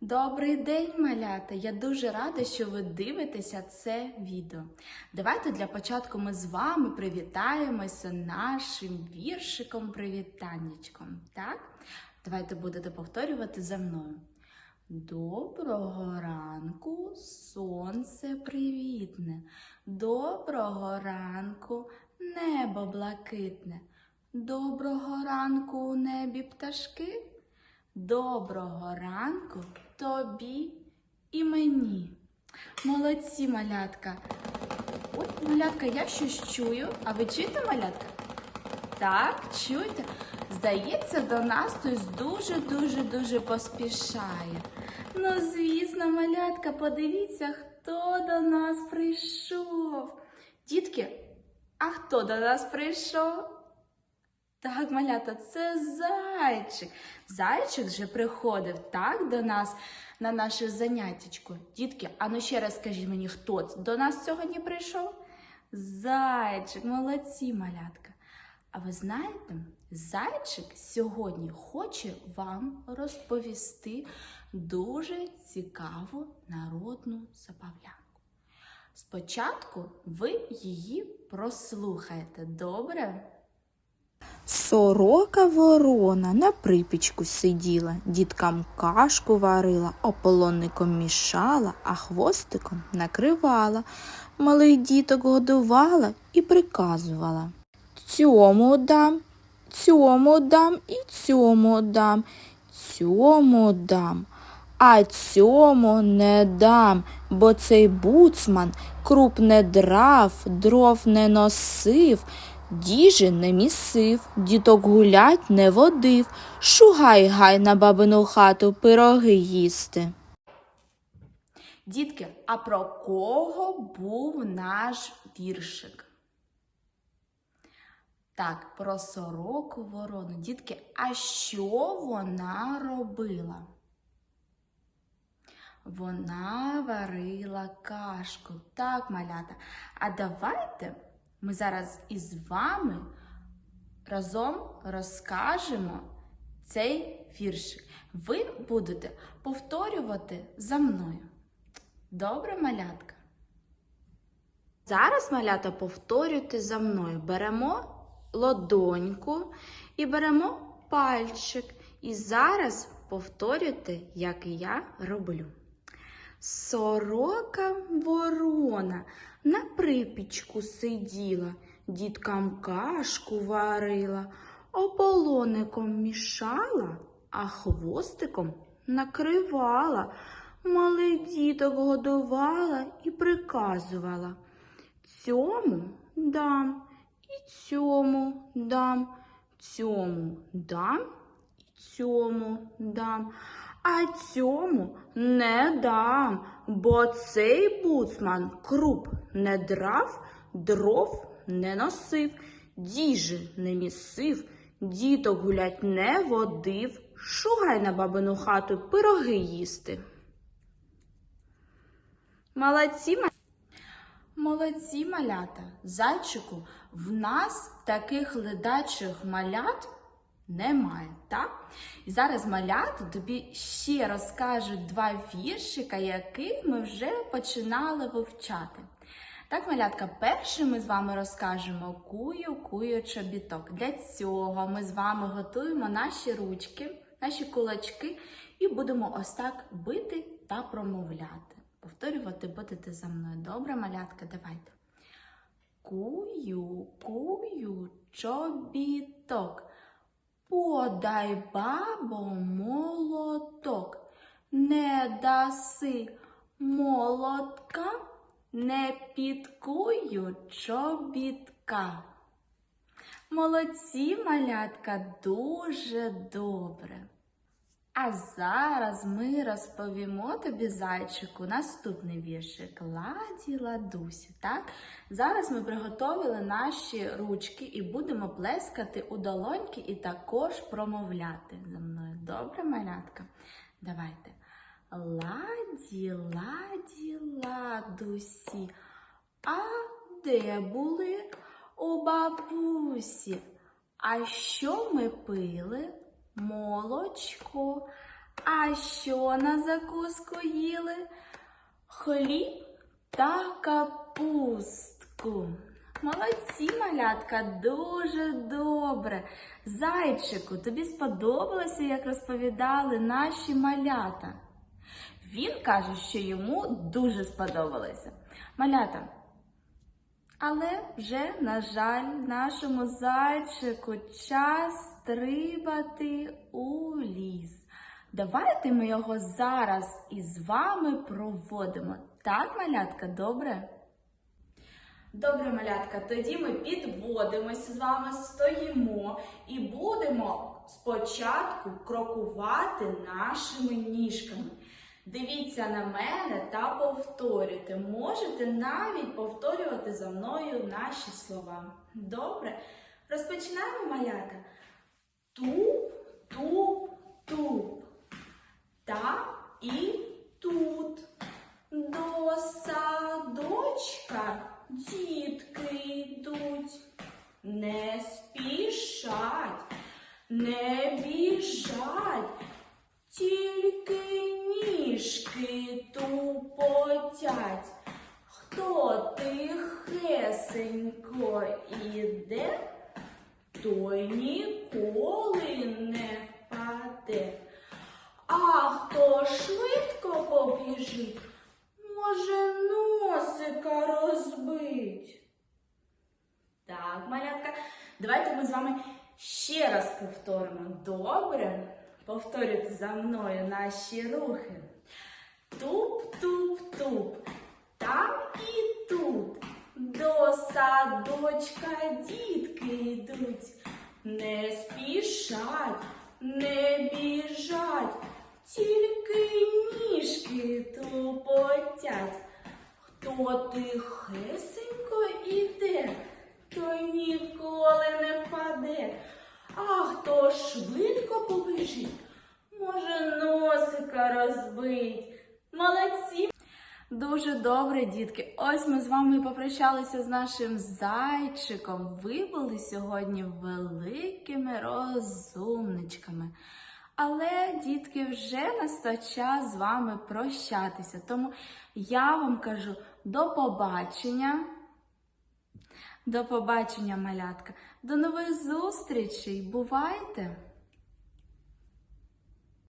Добрий день, малята! Я дуже рада, що ви дивитеся це відео. Давайте для початку ми з вами привітаємося нашим віршиком привітаннячком. Так? Давайте будете повторювати за мною. Доброго ранку, сонце привітне. Доброго ранку, небо блакитне. Доброго ранку у небі пташки. Доброго ранку тобі і мені. Молодці, малятка. Ой, малятка, я щось чую. А ви чуєте, малятка? Так, чуєте? Здається, до нас хтось дуже-дуже-дуже поспішає. Ну, звісно, малятка, подивіться, хто до нас прийшов. Дітки, а хто до нас прийшов? Так, малята, це зайчик. Зайчик вже приходив так до нас на наше заняттячко. Дітки, а ну ще раз скажіть мені, хто до нас сьогодні прийшов? Зайчик, молодці, малятка. А ви знаєте, зайчик сьогодні хоче вам розповісти дуже цікаву народну забавлянку. Спочатку ви її прослухаєте, добре? Сорока ворона на припічку сиділа, діткам кашку варила, ополонником мішала, а хвостиком накривала, малих діток годувала і приказувала. Цьому дам, цьому дам і цьому дам, цьому дам, а цьому не дам, бо цей буцман круп не драв, дров не носив, Діжі не місив, діток гулять не водив, шугай гай на бабину хату пироги їсти. Дітки, а про кого був наш віршик? Так, про сороку ворону. Дітки, а що вона робила? Вона варила кашку. Так, малята. А давайте ми зараз із вами разом розкажемо цей віршик. Ви будете повторювати за мною. Добре, малятка? Зараз, малята, повторюйте за мною. Беремо лодоньку і беремо пальчик. І зараз повторюйте, як я роблю. Сорока ворона на припічку сиділа, діткам кашку варила, ополоником мішала, а хвостиком накривала, малих діток годувала і приказувала. Цьому дам і цьому дам, цьому дам і цьому дам. А цьому не дам, бо цей буцман круп не драв, дров не носив, діжі не місив, діток гулять не водив, шугай на бабину хату пироги їсти. Молодці, ма- Молодці малята, зайчику, в нас таких ледачих малят немає, так? І зараз малята тобі ще розкажуть два віршика, яких ми вже починали вивчати. Так, малятка, перше ми з вами розкажемо кую, кую чобіток. Для цього ми з вами готуємо наші ручки, наші кулачки і будемо ось так бити та промовляти. Повторювати будете за мною. Добре, малятка, давайте. Кую, кую, чобіток. Подай, бабо, молоток. Не даси молотка, не підкую чобітка. Молодці, малятка, дуже добре. А зараз ми розповімо тобі, зайчику, наступний віршик Ладі Ладусі. Так? Зараз ми приготовили наші ручки і будемо плескати у долоньки і також промовляти за мною. Добре, малятка? Давайте. Ладі, ладі, ладусі. А де були у бабусі? А що ми пили? Молочко. А що на закуску їли? Хліб та капустку. Молодці, малятка, дуже добре. Зайчику, тобі сподобалося, як розповідали наші малята? Він каже, що йому дуже сподобалося. Малята. Але вже, на жаль, нашому зайчику час стрибати у ліс. Давайте ми його зараз із вами проводимо. Так, малятка, добре? Добре, малятка, тоді ми підводимося з вами, стоїмо і будемо спочатку крокувати нашими ніжками. Дивіться на мене та повторюйте. Можете навіть повторювати за мною наші слова. Добре? Розпочинаємо малята. Туп, туп, туп. Та і тут. До садочка дітки йдуть. Не спішать, не біжать, тільки ніжки тупотять. Хто тихесенько іде, той ніколи не впаде. А хто швидко побіжить, може носика розбить. Так, малятка, давайте ми з вами ще раз повторимо. Добре? Повторюйте за мною наші рухи. Туп-туп-туп. Там і тут. До садочка дітки йдуть. Не спішать, не біжать, тільки ніжки тупотять. Хто тихесенько іде, той ніколи не впаде. А хто швидко побіжить, може носика розбить. Молодці! Дуже добре, дітки. Ось ми з вами попрощалися з нашим зайчиком. Ви були сьогодні великими розумничками. Але, дітки, вже настав час з вами прощатися. Тому я вам кажу до побачення. До побачення, малятка. До нових зустрічей. Бувайте!